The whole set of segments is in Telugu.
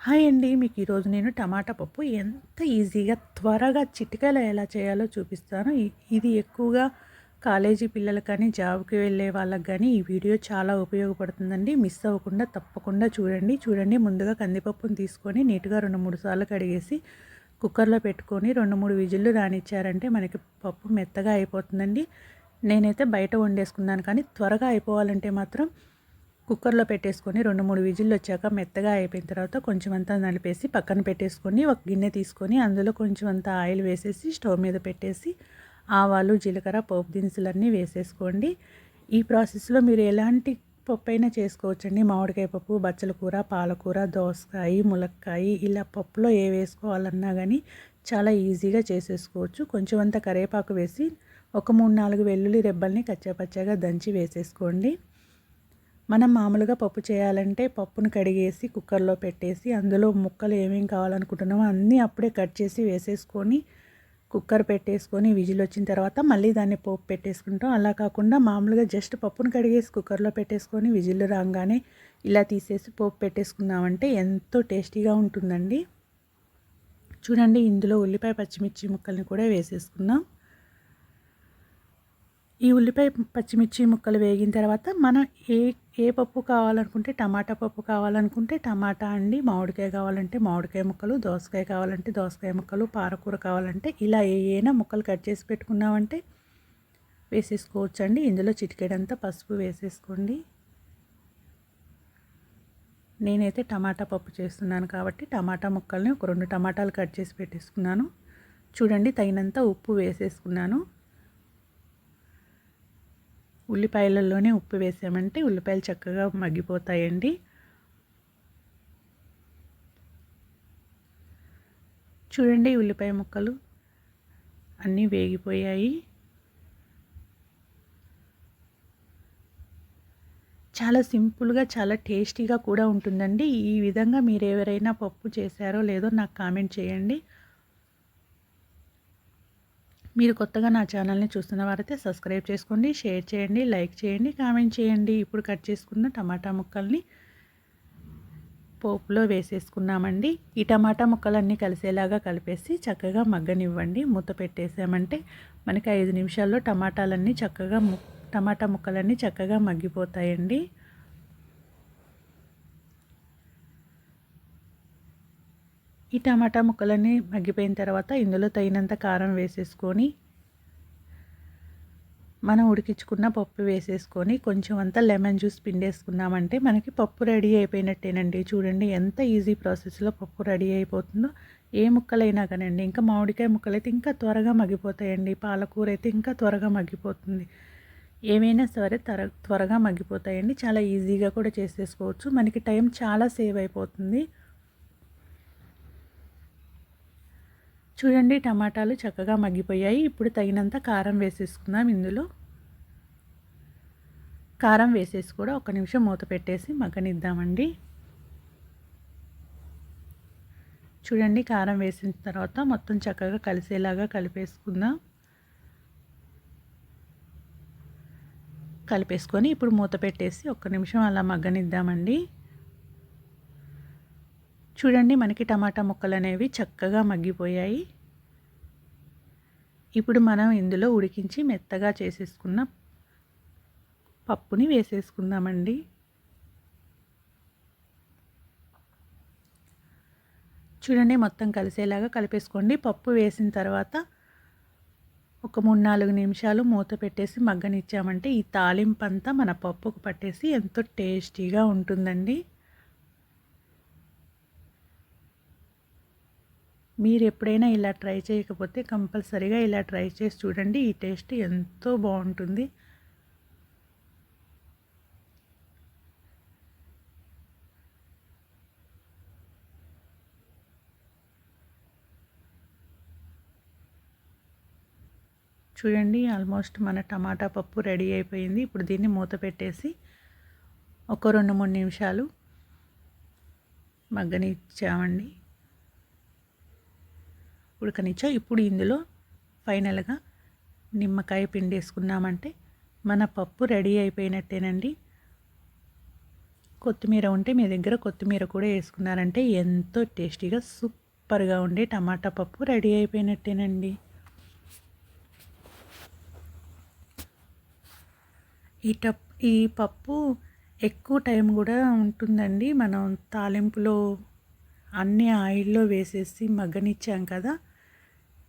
హాయ్ అండి మీకు ఈరోజు నేను టమాటా పప్పు ఎంత ఈజీగా త్వరగా చిటికలో ఎలా చేయాలో చూపిస్తాను. ఇది ఎక్కువగా కాలేజీ పిల్లలకు కానీ జాబ్కి వెళ్ళే వాళ్ళకి కానీ ఈ వీడియో చాలా ఉపయోగపడుతుందండి. మిస్ అవ్వకుండా తప్పకుండా చూడండి. చూడండి ముందుగా కందిపప్పును తీసుకొని నీట్గా రెండు మూడు సార్లు కడిగేసి కుక్కర్లో పెట్టుకొని రెండు మూడు విజిల్లు రానిచ్చారంటే మనకి పప్పు మెత్తగా అయిపోతుందండి. నేనైతే బయట వండేసుకున్నాను కానీ త్వరగా అయిపోవాలంటే మాత్రం కుక్కర్లో పెట్టేసుకొని రెండు మూడు విజిల్లు వచ్చాక మెత్తగా అయిపోయిన తర్వాత కొంచెం అంతా నలిపేసి పక్కన పెట్టేసుకొని ఒక గిన్నె తీసుకొని అందులో కొంచెం అంత ఆయిల్ వేసేసి స్టవ్ మీద పెట్టేసి ఆవాలు జీలకర్ర పోపు దినుసులన్నీ వేసేసుకోండి. ఈ ప్రాసెస్లో మీరు ఎలాంటి పప్పు అయినా చేసుకోవచ్చండి. మామిడికాయ పప్పు బచ్చల కూర పాలకూర దోసకాయ ములక్కాయ ఇలా పప్పులో ఏ వేసుకోవాలన్నా కానీ చాలా ఈజీగా చేసేసుకోవచ్చు. కొంచెం అంత కరివేపాకు వేసి ఒక మూడు నాలుగు వెల్లుల్లి రెబ్బల్ని కచ్చాపచ్చాగా దంచి వేసేసుకోండి. మనం మామూలుగా పప్పు చేయాలంటే పప్పును కడిగేసి కుక్కర్లో పెట్టేసి అందులో ముక్కలు ఏమేమి కావాలనుకుంటున్నామో అన్నీ అప్పుడే కట్ చేసి వేసేసుకొని కుక్కర్ పెట్టేసుకొని విజిల్ వచ్చిన తర్వాత మళ్ళీ దాన్ని పోపు పెట్టేసుకుంటాం. అలా కాకుండా మామూలుగా జస్ట్ పప్పును కడిగేసి కుక్కర్లో పెట్టేసుకొని విజిల్ రాగానే ఇలా తీసేసి పోపు పెట్టేసుకున్నామంటే ఎంతో టేస్టీగా ఉంటుందండి. చూడండి ఇందులో ఉల్లిపాయ పచ్చిమిర్చి ముక్కల్ని కూడా వేసేసుకుందాం. ఈ ఉల్లిపాయ పచ్చిమిర్చి ముక్కలు వేగిన తర్వాత మనం ఏ ఏ పప్పు కావాలనుకుంటే టమాటా పప్పు కావాలనుకుంటే టమాటా అండి మామిడికాయ కావాలంటే మామిడికాయ ముక్కలు దోసకాయ కావాలంటే దోసకాయ ముక్కలు పారకూర కావాలంటే ఇలా ఏమైనా ముక్కలు కట్ చేసి పెట్టుకున్నామంటే వేసేసుకోవచ్చు అండి ఇందులో చిటికెడంతా పసుపు వేసేసుకోండి. నేనైతే టమాటా పప్పు చేస్తున్నాను కాబట్టి టమాటా ముక్కల్ని ఒక రెండు టమాటాలు కట్ చేసి పెట్టేసుకున్నాను. చూడండి తగినంత ఉప్పు వేసేసుకున్నాను. ఉల్లిపాయలలోనే ఉప్పు వేసామంటే ఉల్లిపాయలు చక్కగా మగ్గిపోతాయండి. చూడండి ఉల్లిపాయ ముక్కలు అన్నీ వేగిపోయాయి. చాలా సింపుల్గా చాలా టేస్టీగా కూడా ఉంటుందండి. ఈ విధంగా మీరు ఎవరైనా పప్పు చేశారో లేదో నాకు కామెంట్ చేయండి. మీరు కొత్తగా నా ఛానల్ని చూస్తున్న వారైతే సబ్స్క్రైబ్ చేసుకోండి షేర్ చేయండి లైక్ చేయండి కామెంట్ చేయండి. ఇప్పుడు కట్ చేసుకున్న టమాటా ముక్కల్ని పోపులో వేసేసుకున్నామండి. ఈ టమాటా ముక్కలన్నీ కలిసేలాగా కలిపేసి చక్కగా మగ్గనివ్వండి. మూత పెట్టేసామంటే మనకి ఐదు నిమిషాల్లో టమాటాలన్నీ చక్కగా టమాటా ముక్కలన్నీ చక్కగా మగ్గిపోతాయండి. ఈ టమాటా ముక్కలన్నీ మగ్గిపోయిన తర్వాత ఇందులో తగినంత కారం వేసేసుకొని మనం ఉడికించుకున్న పప్పు వేసేసుకొని కొంచెం అంతా లెమన్ జ్యూస్ పిండేసుకున్నామంటే మనకి పప్పు రెడీ అయిపోయినట్టేనండి. చూడండి ఎంత ఈజీ ప్రాసెస్లో పప్పు రెడీ అయిపోతుందో. ఏ ముక్కలైనా కానండి ఇంకా మామిడికాయ ముక్కలు అయితే ఇంకా త్వరగా మగ్గిపోతాయండి. పాలకూర అయితే ఇంకా త్వరగా మగ్గిపోతుంది. ఏమైనా సరే త్వర త్వరగా మగ్గిపోతాయండి. చాలా ఈజీగా కూడా చేసేసుకోవచ్చు. మనకి టైం చాలా సేవ్ అయిపోతుంది. చూడండి టమాటాలు చక్కగా మగ్గిపోయాయి. ఇప్పుడు తగినంత కారం వేసేసుకుందాం ఇందులో. కారం వేసేసి కూడా ఒక నిమిషం మూత పెట్టేసి మగ్గనిద్దామండి. చూడండి కారం వేసిన తర్వాత మొత్తం చక్కగా కలిసేలాగా కలిపేసుకుందాం. కలిపేసుకొని ఇప్పుడు మూత పెట్టేసి ఒక్క నిమిషం అలా మగ్గనిద్దామండి. చూడండి మనకి టమాటా ముక్కలు అనేవి చక్కగా మగ్గిపోయాయి. ఇప్పుడు మనం ఇందులో ఉడికించి మెత్తగా చేసేసుకున్న పప్పుని వేసేసుకుందామండి. చూడండి మొత్తం కలిసేలాగా కలిపేసుకోండి. పప్పు వేసిన తర్వాత ఒక మూడు నాలుగు నిమిషాలు మూత పెట్టేసి మగ్గనిచ్చామంటే ఈ తాలింపు అంతా మన పప్పుకు పట్టేసి ఎంతో టేస్టీగా ఉంటుందండి. మీరు ఎప్పుడైనా ఇలా ట్రై చేయకపోతే కంపల్సరీగా ఇలా ట్రై చేసి చూడండి. ఈ టేస్ట్ ఎంతో బాగుంటుంది. చూడండి ఆల్మోస్ట్ మన టమాటా పప్పు రెడీ అయిపోయింది. ఇప్పుడు దీన్ని మూత పెట్టేసి ఒక రెండు మూడు నిమిషాలు మగ్గనిచ్చామండి. ఉడకనిచ్చా? ఇప్పుడు ఇందులో ఫైనల్గా నిమ్మకాయ పిండి వేసుకున్నామంటే మన పప్పు రెడీ అయిపోయినట్టేనండి. కొత్తిమీర ఉంటే మీ దగ్గర కొత్తిమీర కూడా వేసుకున్నారంటే ఎంతో టేస్టీగా సూపర్గా ఉండే టమాటా పప్పు రెడీ అయిపోయినట్టేనండి. ఈ టప్ ఈ పప్పు ఎక్కువ టైం కూడా ఉంటుందండి. మనం తాలింపులో అన్ని ఆయిల్లో వేసేసి మగ్గనిచ్చాం కదా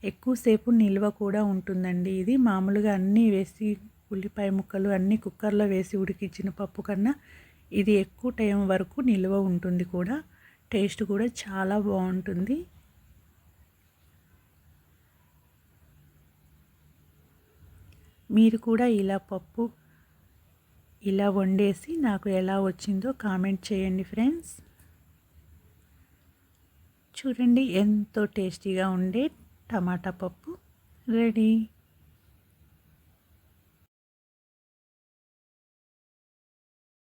ఎక్కువసేపు నిల్వ కూడా ఉంటుందండి. ఇది మామూలుగా అన్నీ వేసి ఉల్లిపాయ ముక్కలు అన్నీ కుక్కర్లో వేసి ఉడికించిన పప్పు కన్నా ఇది ఎక్కువ టైం వరకు నిల్వ ఉంటుంది కూడా. టేస్ట్ కూడా చాలా బాగుంటుంది. మీరు కూడా ఇలా పప్పు ఇలా వండేసి నాకు ఎలా వచ్చిందో కామెంట్ చేయండి ఫ్రెండ్స్. చూడండి ఎంతో టేస్టీగా ఉండే టమాటా పప్పు రెడీ.